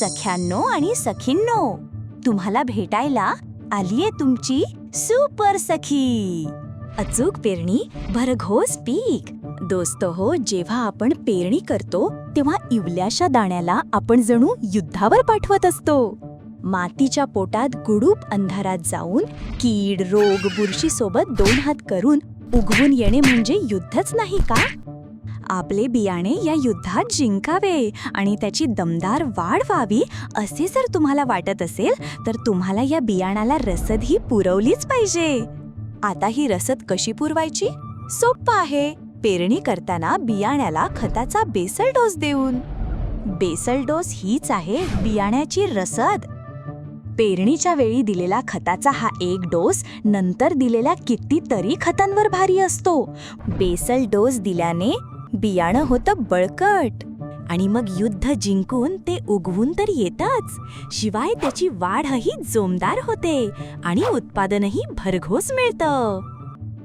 सख्यांनो आणि सखींनो तुम्हाला भेटायला आलीये तुमची सुपर सखी. अचूक पेरणी भरघोस पीक. दोस्त हो जेव्हा आपण पेरणी करतो तेव्हा इवल्याशा दाण्याला आपण जणू युद्धावर पाठवत असतो. मातीच्या पोटात गुडूप अंधारात जाऊन कीड रोग बुरशी सोबत दोन हात करून उगवून येणे म्हणजे युद्धच नाही का? आपले बियाणे या युद्धात जिंकावे आणि त्याची दमदार वाढ व्हावी असे जर तुम्हाला वाटत असेल तर तुम्हाला या बियाणाला रसद ही पुरवलीच पाहिजे. आता ही रसद कशी पुरवायची? सोप्पं आहे. पेरणी करताना बियाण्याला खताचा बेसल डोस देऊन. बेसल डोस हीच आहे बियाण्याची रसद. पेरणीच्या वेळी दिलेला खताचा हा एक डोस नंतर दिलेल्या कितीतरी खतांवर भारी असतो. बेसल डोस दिल्याने बियाणं होतं बळकट. आणि मग युद्ध जिंकून ते उगवून तर येतच. शिवाय त्याची वाढही जोमदार होते आणि उत्पादनही भरघोस मिळतं.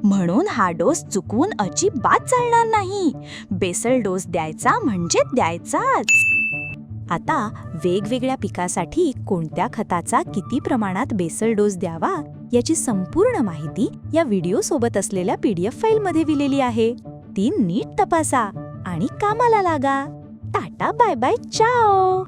म्हणून हा डोस चुकवून अजिबात चालणार नाही. बेसल डोस द्यायचा म्हणजे द्यायचाच. आता वेगवेगळ्या पिकासाठी कोणत्या खताचा किती प्रमाणात बेसल डोस द्यावा याची संपूर्ण माहिती या व्हिडिओ सोबत असलेल्या पीडीएफ फाईलमध्ये दिलेली आहे. ती नीट तपासा आणि कामाला लागा. टाटा बाय बाय चाओ